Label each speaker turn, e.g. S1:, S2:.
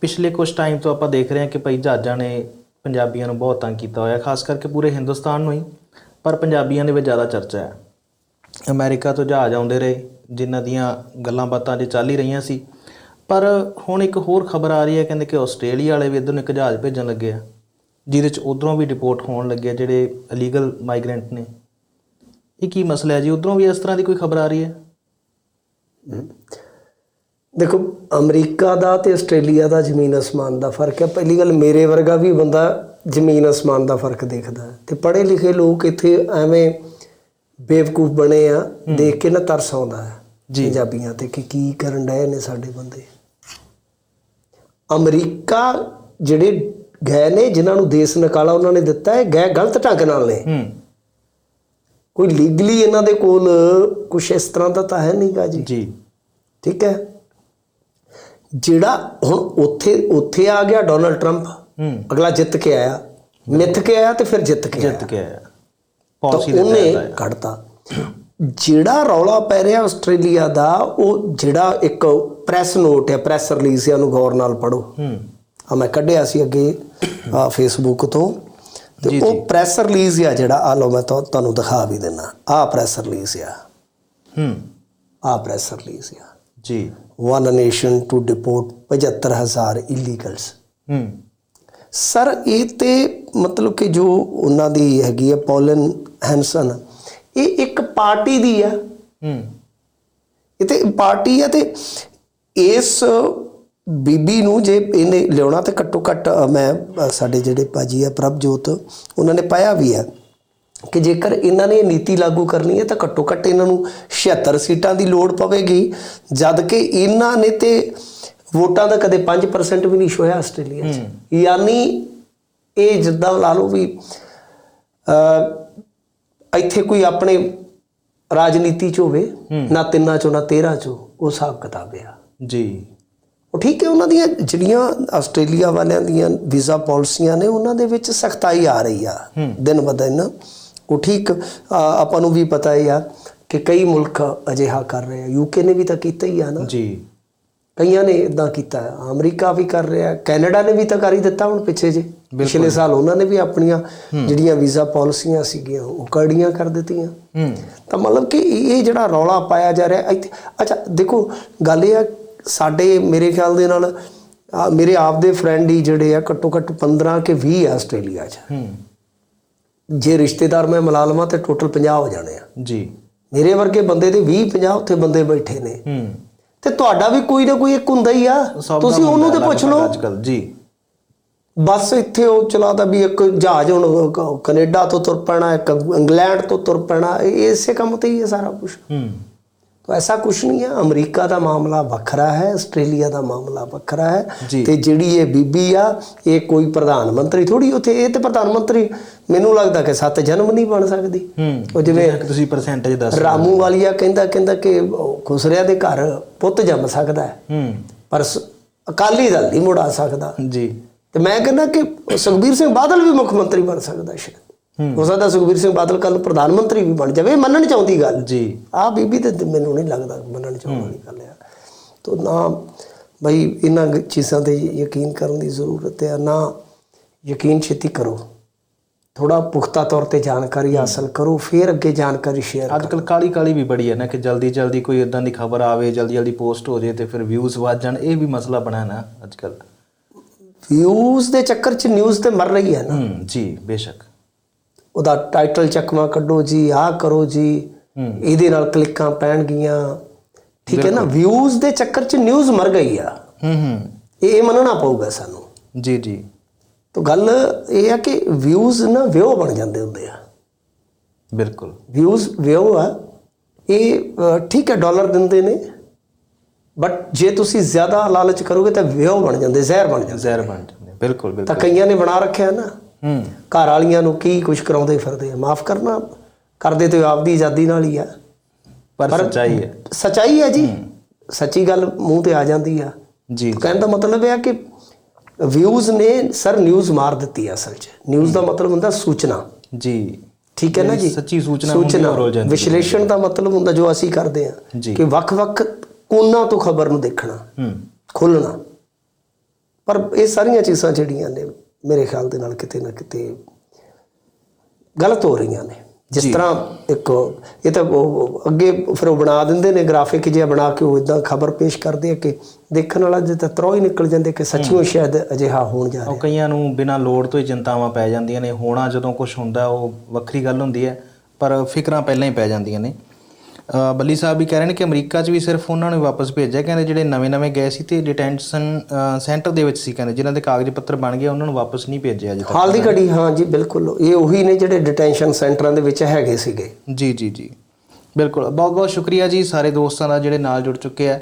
S1: ਪਿਛਲੇ ਕੁਝ ਟਾਈਮ ਤੋਂ ਆਪਾਂ ਦੇਖ ਰਹੇ ਹਾਂ ਕਿ ਭਾਈ ਜਹਾਜ਼ਾਂ ਨੇ ਪੰਜਾਬੀਆਂ ਨੂੰ ਬਹੁਤ ਤੰਗ ਕੀਤਾ ਹੋਇਆ, ਖਾਸ ਕਰਕੇ ਪੂਰੇ ਹਿੰਦੁਸਤਾਨ ਨੂੰ ਹੀ, ਪਰ ਪੰਜਾਬੀਆਂ ਦੇ ਵਿੱਚ ਜ਼ਿਆਦਾ ਚਰਚਾ ਹੈ। ਅਮਰੀਕਾ ਤੋਂ ਜਹਾਜ਼ ਆਉਂਦੇ ਰਹੇ, ਜਿਨ੍ਹਾਂ ਦੀਆਂ ਗੱਲਾਂ ਬਾਤਾਂ ਜੇ ਚੱਲ ਹੀ ਰਹੀਆਂ ਸੀ। ਪਰ ਹੁਣ ਇੱਕ ਹੋਰ ਖਬਰ ਆ ਰਹੀ ਹੈ, ਕਹਿੰਦੇ ਕਿ ਆਸਟ੍ਰੇਲੀਆ ਵਾਲੇ ਵੀ ਇੱਧਰ ਨੂੰ ਇੱਕ ਜਹਾਜ਼ ਭੇਜਣ ਲੱਗੇ ਆ, ਜਿਹਦੇ ਚ ਉਧਰੋਂ ਵੀ ਡਿਪੋਰਟ ਹੋਣ ਲੱਗੇ ਜਿਹੜੇ ਇਲੀਗਲ ਮਾਈਗ੍ਰੈਂਟ ਨੇ। ਇਹ ਕੀ ਮਸਲਾ ਹੈ ਜੀ? ਉਧਰੋਂ ਵੀ ਇਸ ਤਰ੍ਹਾਂ ਦੀ ਕੋਈ ਖਬਰ ਆ ਰਹੀ ਹੈ।
S2: ਦੇਖੋ ਅਮਰੀਕਾ ਦਾ ਤੇ ਆਸਟ੍ਰੇਲੀਆ ਦਾ ਜ਼ਮੀਨ ਅਸਮਾਨ ਦਾ ਫ਼ਰਕ ਹੈ। ਪਹਿਲੀ ਗੱਲ ਮੇਰੇ ਵਰਗਾ ਵੀ ਬੰਦਾ ਜ਼ਮੀਨ ਅਸਮਾਨ ਦਾ ਫ਼ਰਕ ਦੇਖਦਾ ਹੈ। ਤੇ ਪੜ੍ਹੇ ਲਿਖੇ ਲੋਕ ਇੱਥੇ ਐਵੇਂ ਬੇਵਕੂਫ ਬਣੇ ਆ ਦੇਖ ਕੇ ਨਾ ਤਰਸ ਆਉਂਦਾ ਹੈ। ਪੰਜਾਬੀਆਂ ਤੇ ਕਿ ਕੀ ਕਰਨ ਡਏ ਨੇ ਸਾਡੇ ਬੰਦੇ। ਅਮਰੀਕਾ ਜਿਹੜੇ ਗਏ ਨੇ ਜਿਨ੍ਹਾਂ ਨੂੰ ਦੇਸ਼ ਨਿਕਾਲਾ ਉਹਨਾਂ ਨੇ ਦਿੱਤਾ ਹੈ ਗਏ ਗਲਤ ਢੰਗ ਨਾਲ ਨੇ। ਕੋਈ ਲੀਗਲੀ ਇਹਨਾਂ ਦੇ ਕੋਲ ਕੁਝ ਇਸ ਤਰ੍ਹਾਂ ਦਾ ਤਾਂ ਹੈ ਨਹੀਂਗਾ ਜੀ।
S1: ਜੀ।
S2: ਠੀਕ ਹੈ? ਜਿਹੜਾ ਹੁਣ ਉੱਥੇ ਉੱਥੇ ਆ ਗਿਆ ਡੋਨਲਡ ਟਰੰਪ ਅਗਲਾ ਜਿੱਤ ਕੇ ਆਇਆ। ਮਿੱਥ ਕੇ ਆਇਆ ਤੇ ਫਿਰ ਜਿੱਤ ਕੇ
S1: ਜਿੱਤ ਕੇ ਆਇਆ। ਪਾਲਿਸੀ ਦੇ
S2: ਉਹਨੇ ਕੱਢਤਾ। ਜਿਹੜਾ ਰੌਲਾ ਪੈ ਰਿਹਾ ਆਸਟ੍ਰੇਲੀਆ ਦਾ ਉਹ ਜਿਹੜਾ ਇੱਕ ਪ੍ਰੈਸ ਨੋਟ ਹੈ ਪ੍ਰੈਸ ਰਿਲੀਜ਼ ਹੈ ਉਹਨੂੰ ਗੌਰ ਨਾਲ ਪੜੋ
S1: ਹੂੰ।
S2: ਆ ਮੈਂ ਕੱਢਿਆ ਸੀ ਅੱਗੇ ਆ ਫੇਸਬੁੱਕ ਤੋਂ। ਤੇ ਉਹ ਪ੍ਰੈਸ ਰਿਲੀਜ਼ ਆ ਜਿਹੜਾ ਆ ਲਓ ਮੈਂ ਤੁਹਾ- ਤੁਹਾਨੂੰ ਦਿਖਾ ਵੀ ਦਿੰਨਾ ਆ ਪ੍ਰੈਸ ਰਿਲੀਜ਼ ਆ।
S1: ਹੂੰ।
S2: ਆ ਪ੍ਰੈਸ ਰਿਲੀਜ਼ ਆ।
S1: ਜੀ।
S2: One nation to deport 75000 illegals
S1: ਹੂੰ।
S2: ਸਰ ਇਹ ਤੇ ਮਤਲਬ ਕਿ ਜੋ ਉਹਨਾਂ ਦੀ ਹੈਗੀ ਹੈ ਪੌਲਨ ਹੈਂਸਨ ਇਹ ਇੱਕ ਪਾਰਟੀ ਦੀ ਆ।
S1: ਹੂੰ।
S2: ਇਹ ਤੇ ਪਾਰਟੀ ਆ ਤੇ ਇਸ ਬੀਬੀ ਨੂੰ ਜੇ ਇਹਨੇ ਲਿਆਉਣਾ ਤੇ ਘੱਟੋ ਘੱਟ ਮੈਂ ਸਾਡੇ ਜਿਹੜੇ ਭਾਜੀ ਆ ਪ੍ਰਭਜੋਤ ਉਹਨਾਂ ਨੇ ਪਾਇਆ ਵੀ ਹੈ ਕਿ ਜੇਕਰ ਇਹਨਾਂ ਨੇ ਇਹ ਨੀਤੀ ਲਾਗੂ ਕਰਨੀ ਹੈ ਤਾਂ ਘੱਟੋ ਘੱਟ ਇਹਨਾਂ ਨੂੰ 76 ਸੀਟਾਂ ਦੀ ਲੋੜ ਪਵੇਗੀ ਜਦ ਕਿ ਇਹਨਾਂ ਨੇ ਤੇ ਵੋਟਾਂ ਦਾ ਕਦੇ 5% ਵੀ ਨਹੀਂ ਛੋਇਆ ਆਸਟ੍ਰੇਲੀਆ 'ਚ। ਯਾਨੀ ਇਹ ਜਿੱਦਾਂ ਲਾ ਲਓ ਵੀ ਅ ਇੱਥੇ ਕੋਈ ਆਪਣੇ ਰਾਜਨੀਤੀ 'ਚ ਹੋਵੇ ਨਾ ਤਿੰਨਾਂ 'ਚੋਂ ਨਾ 13 'ਚੋਂ ਉਹ ਹਿਸਾਬ ਕਿਤਾਬ ਆ।
S1: ਜੀ।
S2: ਉਹ ਠੀਕ ਹੈ ਉਹਨਾਂ ਦੀਆਂ ਜਿਹੜੀਆਂ ਆਸਟ੍ਰੇਲੀਆ ਵਾਲਿਆਂ ਦੀਆਂ ਵੀਜ਼ਾ ਪਾਲਿਸੀਆਂ ਨੇ ਉਹਨਾਂ ਦੇ ਵਿੱਚ ਸਖਤਾਈ ਆ ਰਹੀ ਆ ਦਿਨ ਬ ਦਿਨ। ਉਹ ਠੀਕ ਆਪਾਂ ਨੂੰ ਵੀ ਪਤਾ ਹੀ ਆ ਕਿ ਕਈ ਮੁਲਕ ਅਜਿਹਾ ਕਰ ਰਹੇ ਆ। ਯੂਕੇ ਨੇ ਵੀ ਤਾਂ ਕੀਤਾ ਹੀ ਆ ਨਾ।
S1: ਜੀ।
S2: ਕਈਆਂ ਨੇ ਇਦਾਂ ਕੀਤਾ ਹੈ। ਅਮਰੀਕਾ ਵੀ ਕਰ ਰਿਹਾ ਕੈਨੇਡਾ ਨੇ ਵੀ ਤਾਂ ਕਰ ਹੀ ਦਿੱਤਾ ਹੁਣ ਪਿੱਛੇ ਜੇ। ਪਿਛਲੇ ਸਾਲ ਉਹਨਾਂ ਨੇ ਵੀ ਆਪਣੀਆਂ ਜਿਹੜੀਆਂ ਵੀਜ਼ਾ ਪਾਲਿਸੀਆਂ ਸੀਗੀਆਂ ਉਹ ਕੜੀਆਂ ਕਰ ਦਿੱਤੀਆਂ।
S1: ਹੂੰ।
S2: ਤਾਂ ਮਤਲਬ ਕਿ ਇਹ ਜਿਹੜਾ ਰੌਲਾ ਪਾਇਆ ਜਾ ਰਿਹਾ ਇੱਥੇ ਅੱਛਾ ਦੇਖੋ ਗੱਲ ਇਹ ਆ ਸਾਡੇ ਮੇਰੇ ਖਿਆਲ ਦੇ ਨਾਲ ਮੇਰੇ ਆਪ ਦੇ ਫਰੈਂਡ ਹੀ ਜਿਹੜੇ ਆ ਘੱਟੋ ਘੱਟ 15 ਕੇ 20 ਆ ਆਸਟ੍ਰੇਲੀਆ 'ਚ।
S1: ਹੂੰ।
S2: ਜੇ ਰਿਸ਼ਤੇਦਾਰ ਮੈਂ ਮਿਲਾ ਲਵਾਂ ਤੇ ਟੋਟਲ 50 ਹੋ ਜਾਣੇ ਆ।
S1: ਜੀ।
S2: ਮੇਰੇ ਵਰਗੇ ਬੰਦੇ ਦੇ 20 50 ਉੱਥੇ ਬੰਦੇ ਬੈਠੇ ਨੇ।
S1: ਹੂੰ।
S2: ਤੇ ਤੁਹਾਡਾ ਵੀ ਕੋਈ ਨਾ ਕੋਈ ਇੱਕ ਹੁੰਦਾ ਹੀ ਆ। ਤੁਸੀਂ ਉਹਨੂੰ ਤੇ ਪੁੱਛ ਲਓ।
S1: ਅੱਜ ਕੱਲ ਜੀ।
S2: ਬਸ ਇੱਥੇ ਉਹ ਚਲਾਦਾ ਵੀ ਇੱਕ ਜਹਾਜ਼ ਹੁਣ ਕੈਨੇਡਾ ਤੋਂ ਤੁਰ ਪੈਣਾ ਇੱਕ ਇੰਗਲੈਂਡ ਤੋਂ ਤੁਰ ਪੈਣਾ ਇਹ ਇਸੇ ਕੰਮ ਤੇ ਹੀ ਹੈ ਸਾਰਾ ਕੁਝ
S1: ਹੂੰ।
S2: ਤਾਂ ਐਸਾ ਕੁਝ ਨਹੀਂ ਹੈ। ਅਮਰੀਕਾ ਦਾ ਮਾਮਲਾ ਵੱਖਰਾ ਹੈ ਆਸਟ੍ਰੇਲੀਆ ਦਾ ਮਾਮਲਾ ਵੱਖਰਾ ਹੈ। ਤੇ ਜਿਹੜੀ ਇਹ ਬੀਬੀ ਆ ਇਹ ਕੋਈ ਪ੍ਰਧਾਨ ਮੰਤਰੀ ਥੋੜੀ ਉੱਥੇ ਇਹ ਤੇ ਪ੍ਰਧਾਨ ਮੰਤਰੀ ਮੈਨੂੰ ਲੱਗਦਾ ਕਿ ਸੱਤ ਜਨਮ ਨਹੀਂ ਬਣ ਸਕਦੀ। ਉਹ ਜਿਵੇਂ
S1: ਤੁਸੀਂ ਪਰਸੈਂਟੇਜ ਦੱਸ
S2: ਰਾਮੂ ਵਾਲੀਆ ਕਹਿੰਦਾ ਕਹਿੰਦਾ ਕਿ ਖੁਸਰਿਆਂ ਦੇ ਘਰ ਪੁੱਤ ਜੰਮ ਸਕਦਾ ਹੈ। ਪਰ ਅਕਾਲੀ ਦਲ ਨਹੀਂ ਮੁੜਾ ਸਕਦਾ।
S1: ਜੀ।
S2: ਤੇ ਮੈਂ ਕਹਿੰਦਾ ਕਿ ਸੁਖਬੀਰ ਸਿੰਘ ਬਾਦਲ ਵੀ ਮੁੱਖ ਮੰਤਰੀ ਬਣ ਸਕਦਾ ਸ਼ਾਇਦ। ਹੋ। ਸਕਦਾ ਸੁਖਬੀਰ ਸਿੰਘ ਬਾਦਲ ਕੱਲ ਪ੍ਰਧਾਨ ਮੰਤਰੀ ਵੀ ਬਣ ਜਾਵੇ ਮੰਨਣ ਚਾਹੁੰਦੀ ਗੱਲ।
S1: ਜੀ।
S2: ਆ ਬੀਬੀ ਤੇ ਮੈਨੂੰ ਨਹੀਂ ਲੱਗਦਾ ਮੰਨਣ ਵਾਲੀ ਗੱਲ ਆ। ਤੋ ਨਾ ਬਈ ਇਹਨਾਂ ਚੀਜ਼ਾਂ ਤੇ ਯਕੀਨ ਕਰਨ ਦੀ ਜ਼ਰੂਰਤ ਹੈ ਨਾ ਯਕੀਨ ਛੇਤੀ ਕਰੋ। ਥੋੜਾ ਪੁਖਤਾ ਤੌਰ ਤੇ ਜਾਣਕਾਰੀ ਹਾਸਲ ਕਰੋ ਫਿਰ ਅੱਗੇ ਜਾਣਕਾਰੀ ਸ਼ੇਅਰ
S1: ਅੱਜ ਕੱਲ ਕਾਲੀ ਕਾਲੀ ਵੀ ਬੜੀ ਹੈ ਨਾ ਕਿ ਜਲਦੀ ਜਲਦੀ ਕੋਈ ਇਦਾਂ ਦੀ ਖਬਰ ਆਵੇ ਜਲਦੀ ਜਲਦੀ ਪੋਸਟ ਹੋ ਜੇ ਤੇ ਫਿਰ ਵਿਊਜ਼ ਵੱਧ ਜਾਣ ਇਹ ਵੀ ਮਸਲਾ ਬਣਿਆ ਨਾ ਅੱਜ ਕੱਲ
S2: ਵਿਊਜ਼ ਦੇ ਚੱਕਰ 'ਚ ਨਿਊਜ਼ ਤੇ ਮਰ ਰਹੀ ਹੈ ਨਾ।
S1: ਜੀ ਬੇਸ਼ੱਕ।
S2: ਉਹਦਾ ਟਾਈਟਲ ਚੱਕਵਾ ਕੱਢੋ ਜੀ ਆਹ ਕਰੋ ਜੀ। ਇਹਦੇ ਨਾਲ ਕਲਿੱਕਾਂ ਪੈਣਗੀਆਂ। ਠੀਕ ਹੈ ਨਾ? ਵਿਊਜ਼ ਦੇ ਚੱਕਰ 'ਚ ਨਿਊਜ਼ ਮਰ ਗਈ ਆ।
S1: ਹੂੰ ਹੂੰ।
S2: ਇਹ ਮੰਨਣਾ ਪਊਗਾ ਸਾਨੂੰ।
S1: ਜੀ ਜੀ।
S2: ਤਾਂ ਗੱਲ ਇਹ ਆ ਕਿ ਵਿਊਜ਼ ਨਾ ਵਿਊ ਬਣ ਜਾਂਦੇ ਹੁੰਦੇ ਆ।
S1: ਬਿਲਕੁਲ।
S2: ਵਿਊਜ਼ ਵਿਊ ਆ। ਇਹ ਠੀਕ ਹੈ ਡਾਲਰ ਦਿੰਦੇ ਨੇ। ਬਟ ਜੇ ਤੁਸੀਂ ਜ਼ਿਆਦਾ ਲਾਲਚ ਕਰੋਗੇ ਤਾਂ ਵਿਊ ਬਣ ਜਾਂਦੇ ਜ਼ਹਿਰ ਬਣ ਜਾਂਦੇ
S1: ਜ਼ਹਿਰ ਬਣ ਜਾਂਦੇ ਬਿਲਕੁਲ
S2: ਤਾਂ
S1: ਬਿਲਕੁਲ।
S2: ਕਈਆਂ ਨੇ ਬਣਾ ਰੱਖਿਆ ਨਾ।
S1: ਹੂੰ
S2: ਘਰ ਵਾਲੀਆਂ ਨੂੰ ਕੀ ਕੁਝ ਕਰਾਉਂਦੇ ਫਿਰਦੇ ਆ? ਮਾਫ ਕਰਨਾ ਕਰਦੇ ਤੇ ਆਪਦੀ ਆਜ਼ਾਦੀ ਨਾਲ ਹੀ ਆ।
S1: ਪਰ ਸੱਚਾਈ ਹੈ।
S2: ਸਚਾਈ ਹੈ ਜੀ। ਸੱਚੀ ਗੱਲ ਮੂੰਹ ਤੇ ਆ ਜਾਂਦੀ ਆ।
S1: ਜੀ।
S2: ਕਹਿਣ ਦਾ ਮਤਲਬ ਇਹ ਆ ਕਿ ਵਿਊਜ਼ ਨੇ ਸਰ ਨਿਊਜ਼ ਮਾਰ ਦਿੱਤੀ ਆ ਅਸਲ 'ਚ। ਨਿਊਜ਼ ਦਾ ਮਤਲਬ ਹੁੰਦਾ ਸੂਚਨਾ।
S1: ਜੀ।
S2: ਠੀਕ ਹੈ ਨਾ ਜੀ?
S1: ਸੱਚੀ ਸੂਚਨਾ
S2: ਸੂਚਨਾ। ਵਿਸ਼ਲੇਸ਼ਣ ਦਾ ਮਤਲਬ ਹੁੰਦਾ ਜੋ ਅਸੀਂ ਕਰਦੇ ਆ। ਕਿ ਵੱਖ-ਵੱਖ ਕੋਨਾਂ ਤੋਂ ਖਬਰ ਨੂੰ ਦੇਖਣਾ
S1: ਹੂੰ।
S2: ਖੋਲਣਾ ਪਰ ਇਹ ਸਾਰੀਆਂ ਚੀਜ਼ਾਂ ਜਿਹੜੀਆਂ ਨੇ ਮੇਰੇ ਖਿਆਲ ਦੇ ਨਾਲ ਕਿਤੇ ਨਾ ਕਿਤੇ ਗਲਤ ਹੋ ਰਹੀਆਂ ਨੇ। ਜਿਸ ਤਰ੍ਹਾਂ ਇੱਕ ਇਹ ਤਾਂ ਉਹ ਅੱਗੇ ਫਿਰ ਉਹ ਬਣਾ ਦਿੰਦੇ ਨੇ ਗ੍ਰਾਫਿਕ ਜਿਹਾ ਬਣਾ ਕੇ ਉਹ ਇਦਾਂ ਖਬਰ ਪੇਸ਼ ਕਰਦੇ ਆ ਕਿ ਦੇਖਣ ਵਾਲਾ ਜੇ ਤਾਂ ਤਰੋ ਹੀ ਨਿਕਲ ਜਾਂਦੇ ਕਿ ਸੱਚੀਓ ਸ਼ਾਇਦ ਅਜਿਹਾ ਹੋਣ ਜਾ
S1: ਉਹ
S2: ਰਿਹਾ।
S1: ਕਈਆਂ ਨੂੰ ਬਿਨਾਂ ਲੋੜ ਤੋਂ ਹੀ ਚਿੰਤਾਵਾਂ ਪੈ ਜਾਂਦੀਆਂ ਨੇ। ਹੋਣਾ ਜਦੋਂ ਕੁਝ ਹੁੰਦਾ ਉਹ ਵੱਖਰੀ ਗੱਲ ਹੁੰਦੀ ਹੈ ਪਰ ਫਿਕਰਾਂ ਪਹਿਲਾਂ ਹੀ ਪੈ ਜਾਂਦੀਆਂ ਨੇ। ਬੱਲੀ ਸਾਹਿਬ ਵੀ ਕਹਿ ਰਹੇ ਨੇ ਕਿ ਅਮਰੀਕਾ 'ਚ ਵੀ ਸਿਰਫ ਉਹਨਾਂ ਨੂੰ ਵਾਪਸ ਭੇਜਿਆ। ਕਹਿੰਦੇ ਜਿਹੜੇ ਨਵੇਂ-ਨਵੇਂ ਗਏ ਸੀ ਤੇ ਡਿਟੈਂਸ਼ਨ ਸੈਂਟਰ ਦੇ ਵਿੱਚ ਸੀ ਕਹਿੰਦੇ ਜਿਨ੍ਹਾਂ ਦੇ ਕਾਗਜ਼ ਪੱਤਰ ਬਣ ਗਏ ਉਹਨਾਂ ਨੂੰ ਵਾਪਸ ਨਹੀਂ ਭੇਜਿਆ ਅਜੇ ਤੱਕ।
S2: ਹਾਲ ਦੀ ਘੜੀ ਹਾਂ ਜੀ ਬਿਲਕੁਲ। ਇਹ ਉਹੀ ਨੇ ਜਿਹੜੇ ਡਿਟੈਂਸ਼ਨ ਸੈਂਟਰਾਂ ਦੇ ਵਿੱਚ ਹੈਗੇ ਸੀਗੇ।
S1: ਜੀ ਜੀ ਜੀ। ਬਿਲਕੁਲ। ਬਹੁਤ ਬਹੁਤ ਸ਼ੁਕਰੀਆ ਜੀ ਸਾਰੇ ਦੋਸਤਾਂ ਦਾ ਜਿਹੜੇ ਨਾਲ ਜੁੜ ਚੁੱਕੇ ਆ।